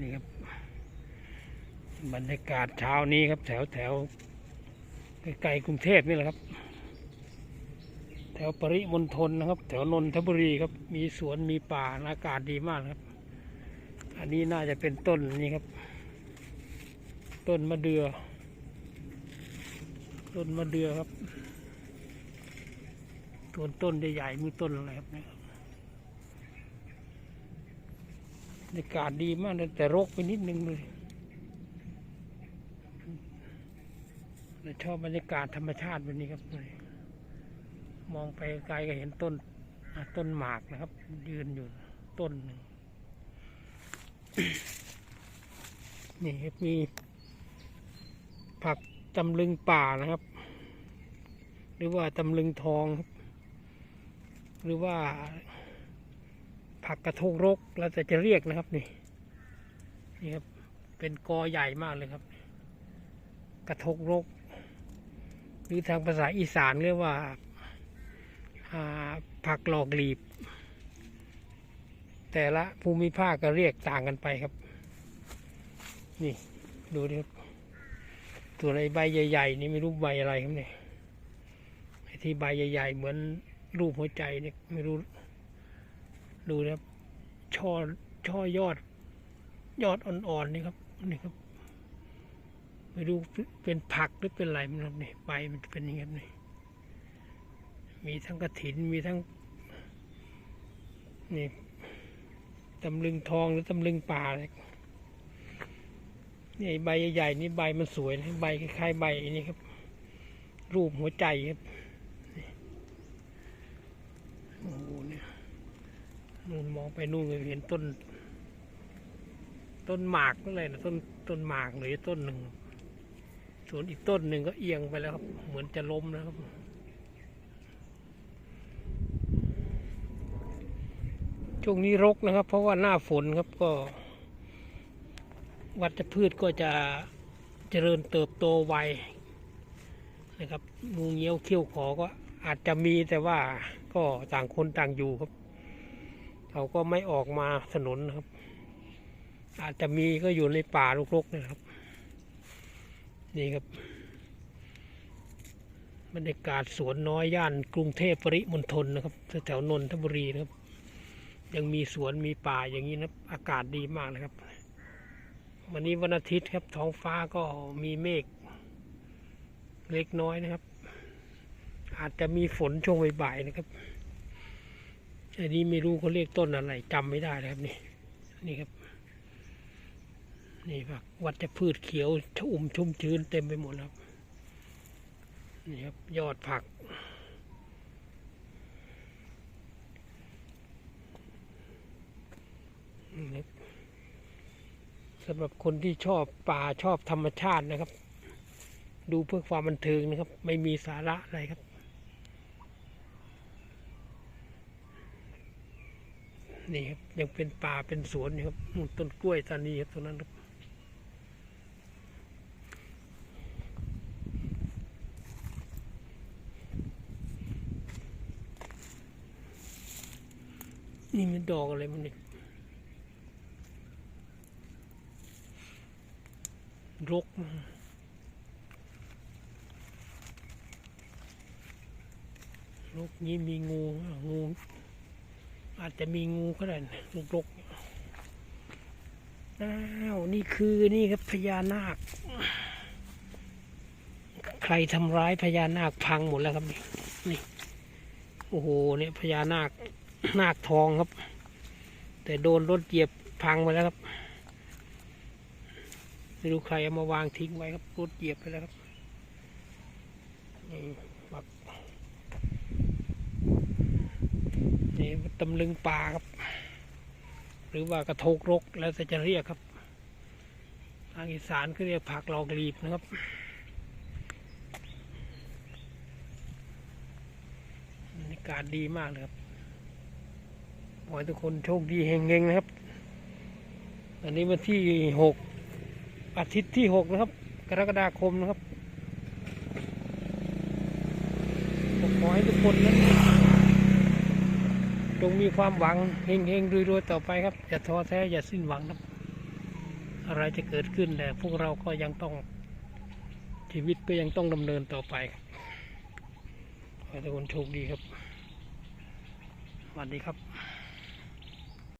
นี่ครับ บรรยากาศเช้านี้ครับ แถวแถวใกล้ๆกรุงเทพนี่แหละครับ แถวปริมณฑลนะครับ แถวนนทบุรีครับ มีสวนมีป่าอากาศดีมากครับ อันนี้น่าจะเป็นต้นนี่ครับ ต้นมะเดือ ต้นมะเดือครับต้นต้นใหญ่ๆมีต้นอะไรครับเนี่ย บรรยากาศดีมากเลยแต่รกไปนิดนึงเลยเราชอบบรรยากาศธรรมชาติแบบนี้ครับนี่มองไปไกลก็เห็นต้นต้นหมากนะครับ ยืนอยู่ต้นหนึ่งนี่ครับมี ผักตำลึงป่านะครับ หรือว่าตำลึงทองครับ หรือว่า ผักกระทงรกแล้วแต่จะเรียกนะครับนี่นี่ครับเป็นกอใหญ่มากเลยครับ กระทงรกหรือทางภาษาอีสานเรียกว่าผักหลอกหลีบ แต่ละภูมิภาคก็เรียกต่างกันไปครับ นี่ดูดิครับตัวอะไรใบใหญ่ ๆ นี่ไม่รู้ใบอะไรครับเนี่ยไอ้ที่ใบใหญ่ ๆ เหมือนรูปหัวใจเนี่ยไม่รู้ ดูนะครับช่อช่อยอด ยอดอ่อนๆนี่ครับนี่ครับไม่รู้เป็นผักหรือเป็นอะไรมันครับนี่ใบมันเป็นอย่างนี้ครับนี่มีทั้งกระถินมีทั้งนี่ตำลึงทองหรือตำลึงป่าเนี่ใบใหญ่ๆนี่ใบมันสวยนะใบคล้ายๆใบนี่ครับ รูปหัวใจครับนี่โอ้โหเนี่ย นู่นมองไปนู่นเห็นต้น ต้นหมากนั่นเลยนะต้นต้นหมากหรือต้นหนึ่งส่วนอีกต้นหนึ่งก็เอียงไปแล้วครับ เหมือนจะล้มแล้วครับช่วงนี้รกนะครับ เพราะว่าหน้าฝนครับก็ วัชพืชก็จะเจริญเติบโตไวนะครับงูเงี้ยวเขี้ยวขอก็อาจจะมีแต่ว่าก็ต่างคนต่างอยู่ครับ เขาก็ไม่ออกมาถนนนะครับ อาจจะมีก็อยู่ในป่ารกๆนะครับ นี่ครับบรรยากาศสวนน้อยย่านกรุงเทพปริมณฑลนะครับแถวนนทบุรีนะครับ ยังมีสวนมีป่าอย่างนี้นะอากาศดีมากนะครับ วันนี้วันอาทิตย์ครับท้องฟ้าก็มีเมฆเล็กน้อยนะครับ อาจจะมีฝนช่วงบ่ายๆนะครับ อันนี้ไม่รู้เขาเรียกต้นอะไรจำไม่ได้นะครับนี่นี่ครับ นี่ครับวัชพืชเขียวชุ่มชุ่มชื้นเต็มไปหมดครับ นี่ครับยอดผัก สำหรับคนที่ชอบป่าชอบธรรมชาตินะครับ ดูเพื่อความบันเทิงนะครับ ไม่มีสาระอะไรครับ นี่ครับยังเป็นป่าเป็นสวนอยู่ครับต้นกล้วยตานีครับตรงนั้นครับนี่มันดอกอะไรมันนี่รกนะรกนี้มีงูงู อาจจะมีงูก็ได้นะรกรกอ้าวนี่คือนี่ครับพญานาค ใครทำร้ายพญานาคพังหมดแล้วครับนี่นี่โอ้โหเนี่ยพญานาคนาคทองครับ แต่โดนรถเหยียบพังไปแล้วครับไม่รู้ใครเอามาวางทิ้งไว้ครับรถเหยียบไปแล้วครับ นี่ตำลึงป่าครับ หรือว่ากระโทกรกแล้วจะเรียกครับทางอีสานก็เรียกผักหลอกลีบนะครับ บรรยากาศดีมากเลยครับขอให้ทุกคนโชคดีเฮงๆนะครับ อันนี้วันที่หกอาทิตย์ที่หกนะครับ กรกฎาคมนะครับขอให้ทุกคนนั้น จงมีความหวังเฮงเฮงรวยๆต่อไปครับ อย่าท้อแท้อย่าสิ้นหวังครับ อะไรจะเกิดขึ้นแต่พวกเราก็ยังต้องชีวิตก็ยังต้องดำเนินต่อไปครับขอให้ทุกคนโชคดีครับสวัสดีครับ